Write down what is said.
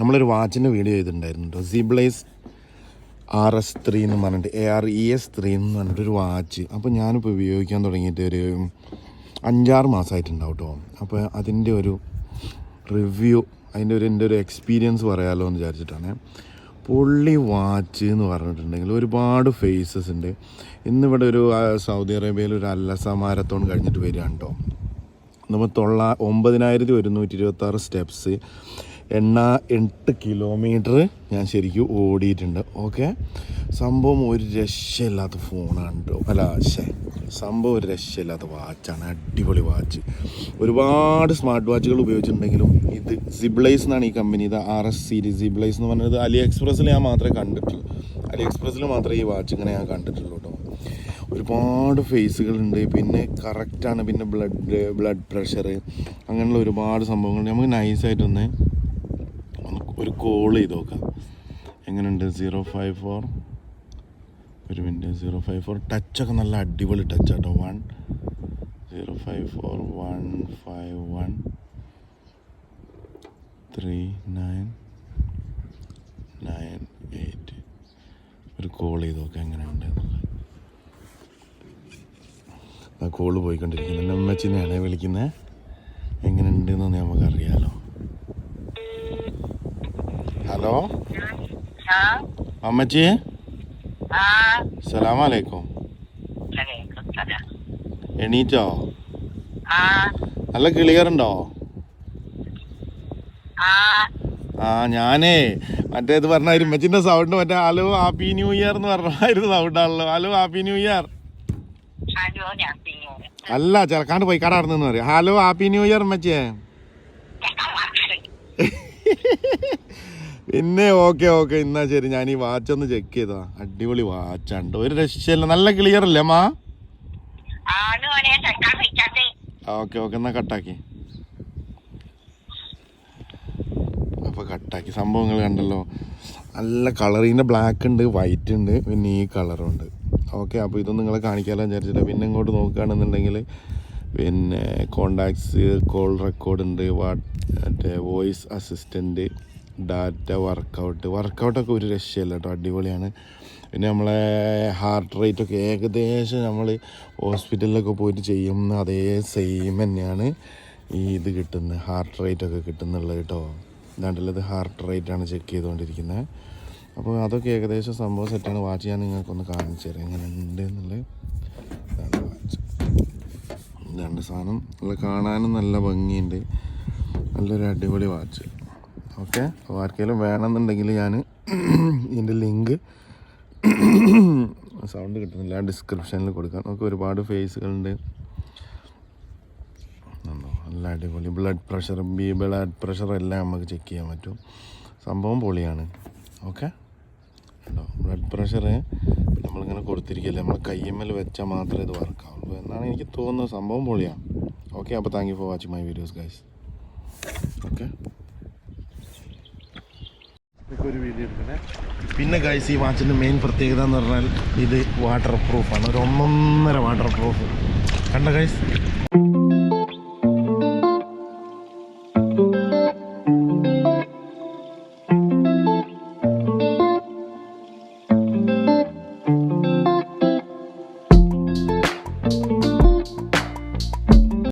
നമ്മളൊരു വാച്ചിന്റെ വീഡിയോ ചെയ്തിട്ടുണ്ടായിരുന്നു സിബ്ലൈസ് R S three എന്ന് പറഞ്ഞിട്ട് A R E S three എന്ന് പറഞ്ഞിട്ടൊരു വാച്ച്. അപ്പോൾ ഞാനിപ്പോൾ ഉപയോഗിക്കാൻ തുടങ്ങിയിട്ട് ഒരു അഞ്ചാറ് മാസമായിട്ടുണ്ടാവും കേട്ടോ. അപ്പോൾ അതിന്റെ ഒരു റിവ്യൂ അതിന്റെ ഒരു എന്റെ ഒരു എക്സ്പീരിയൻസ് പറയാമല്ലോ എന്ന് വിചാരിച്ചിട്ടാണ്. പുള്ളി വാച്ച് എന്ന് പറഞ്ഞിട്ടുണ്ടെങ്കിൽ ഒരുപാട് ഫേസസ് ഉണ്ട്. ഇന്നിവിടെ ഒരു സൗദി അറേബ്യയിൽ ഒരു അല്ലസ മാരത്തോൺ കഴിഞ്ഞിട്ട് വരികയാണ് കേട്ടോ. നമ്മൾ തൊള്ള ഒമ്പതിനായിരത്തി ഒരുന്നൂറ്റി ഇരുപത്താറ് സ്റ്റെപ്സ് എണ്ണ എട്ട് കിലോമീറ്റർ ഞാൻ ശരിക്കും ഓടിയിട്ടുണ്ട്. ഓക്കെ സംഭവം ഒരു രക്ഷയില്ലാത്ത ഫോണാണ് കേട്ടോ അല്ല ശേ സംഭവം ഒരു രക്ഷയില്ലാത്ത വാച്ചാണ് അടിപൊളി വാച്ച് ഒരുപാട് സ്മാർട്ട് വാച്ചുകൾ ഉപയോഗിച്ചിട്ടുണ്ടെങ്കിലും ഇത് സിബ്ലൈസ് എന്നാണ് ഈ കമ്പനി ഇത് ആർ എസ് സീരീസ് സിബ്ലൈസ് എന്ന് പറയുന്നത് അലി എക്സ്പ്രസ്സിൽ ഞാൻ മാത്രമേ കണ്ടിട്ടുള്ളൂ. അലി എക്സ്പ്രസ്സിൽ മാത്രമേ ഈ വാച്ച് ഇങ്ങനെ ഞാൻ കണ്ടിട്ടുള്ളൂ കേട്ടോ ഒരുപാട് ഫേസുകളുണ്ട് പിന്നെ കറക്റ്റാണ് പിന്നെ ബ്ലഡ് ബ്ലഡ് പ്രഷർ അങ്ങനെയുള്ള ഒരുപാട് സംഭവങ്ങളുണ്ട് നമുക്ക് നൈസായിട്ടൊന്ന് ഒരു കോൾ ചെയ്ത് നോക്കാം. എങ്ങനെയുണ്ട് സീറോ ഫൈവ് ഫോർ ഒരു മിനിറ്റ് സീറോ ഫൈവ് ഫോർ ടച്ചൊക്കെ നല്ല അടിപൊളി ടച്ച് കേട്ടോ one zero five four one five one three nine nine eight ഒരു കോൾ ചെയ്ത് നോക്കാം എങ്ങനെയുണ്ട് ആ കോൾ പോയിക്കൊണ്ടിരിക്കുന്നത് എന്റെ അമ്മച്ചിനെയാണ് വിളിക്കുന്നത് എങ്ങനെയുണ്ടെന്ന് നമുക്ക് ഹലോ? അമ്മച്ചി? സലാമലൈക്കും. എണീറ്റോ? നല്ല ക്ലിയർ ഉണ്ടോ ആ ഞാനേ മറ്റേത് പറഞ്ഞ ഉമ്മച്ചിന്റെ സൗണ്ട് മറ്റേ ഹലോ ഹാപ്പി ന്യൂ ഇയർ എന്ന് പറഞ്ഞായിരുന്നു സൗണ്ടാണല്ലോ ഹലോ ഹാപ്പി ന്യൂ ഇയർ അല്ല ചെറുക്കാണ്ട് പോയി കടന്നു പറയാം. ഹലോ ഹാപ്പി ന്യൂ ഇയർ അമ്മച്ചിയെ പിന്നെ ഓക്കെ ഓക്കെ എന്നാ ശരി. ഞാൻ ഈ വാച്ച് ഒന്ന് ചെക്ക് ചെയ്താ അടിപൊളി വാച്ചുണ്ട് ഒരു രക്ഷയില്ല. നല്ല ക്ലിയർ അല്ലേ മാ? ഓക്കെ ഓക്കെ എന്നാ കട്ടാക്കി അപ്പൊ കട്ടാക്കി സംഭവങ്ങൾ കണ്ടല്ലോ. നല്ല കളർ ഇതിന്റെ ബ്ലാക്ക് ഉണ്ട് വൈറ്റ് ഉണ്ട് പിന്നെ ഈ കളറും ഉണ്ട്. ഓക്കെ അപ്പോൾ ഇതൊന്നും നിങ്ങളെ കാണിക്കാമല്ലോ വിചാരിച്ചില്ല പിന്നെ ഇങ്ങോട്ട് നോക്കുകയാണെന്നുണ്ടെങ്കിൽ പിന്നെ കോണ്ടാക്ട്സ് കോൾ റെക്കോർഡ് ഉണ്ട് വാട്ട് മറ്റേ വോയിസ് അസിസ്റ്റന്റ് ഡാറ്റ വർക്കൗട്ട്. വർക്കൗട്ടൊക്കെ ഒരു രക്ഷയല്ല കേട്ടോ. അടിപൊളിയാണ്. പിന്നെ നമ്മളെ ഹാർട്ട് റേറ്റൊക്കെ ഏകദേശം നമ്മൾ ഹോസ്പിറ്റലിലൊക്കെ പോയിട്ട് ചെയ്യുന്ന അതേ സെയിം തന്നെയാണ് ഈ ഇത് കിട്ടുന്നത് ഹാർട്ട് റേറ്റൊക്കെ കിട്ടുന്നുള്ളത് കേട്ടോ. ഇതാണ്ടുള്ളത് ഹാർട്ട് റേറ്റ് ആണ് ചെക്ക് ചെയ്തുകൊണ്ടിരിക്കുന്നത് അപ്പോൾ അതൊക്കെ ഏകദേശം സംഭവം സെറ്റാണ് വാച്ച് ഞാൻ നിങ്ങൾക്കൊന്ന് കാണിച്ചു തരാം. എങ്ങനെ ഉണ്ട് എന്നുള്ളത് വാച്ച് രണ്ട് സാധനം. നല്ല കാണാനും നല്ല ഭംഗിയുണ്ട്. നല്ലൊരു അടിപൊളി വാച്ച് ഓക്കെ. അപ്പോൾ ആർക്കെങ്കിലും വേണമെന്നുണ്ടെങ്കിൽ ഞാൻ ഇതിന്റെ ലിങ്ക് സൗണ്ട് കിട്ടുന്നില്ല. ഡിസ്ക്രിപ്ഷനിൽ കൊടുക്കാം. നമുക്ക് ഒരുപാട് ഫേസുകളുണ്ട്? നല്ല അടിപൊളി. Blood pressure B blood pressure എല്ലാം നമുക്ക് ചെക്ക് ചെയ്യാൻ പറ്റും. സംഭവം പൊളിയാണ്. ഓക്കെ? ബ്ലഡ് പ്രഷർ നമ്മളിങ്ങനെ കൊടുത്തിരിക്കില്ല നമ്മൾ കയ്യമ്മൽ വെച്ചാൽ മാത്രമേ ഇത് വർക്കാവുള്ളൂ എന്നാണ് എനിക്ക് തോന്നുന്നത്. സംഭവം പൊളിയാണ്. ഓക്കെ? അപ്പോൾ thank you for watching my videos guys okay? പിന്നെ ഗൈസ് ഈ വാച്ചിന്റെ മെയിൻ പ്രത്യേകത എന്ന് പറഞ്ഞാൽ ഇത് വാട്ടർ പ്രൂഫാണ് ഒരു ഒന്നൊന്നര വാട്ടർ പ്രൂഫ് കണ്ട ഗൈസ്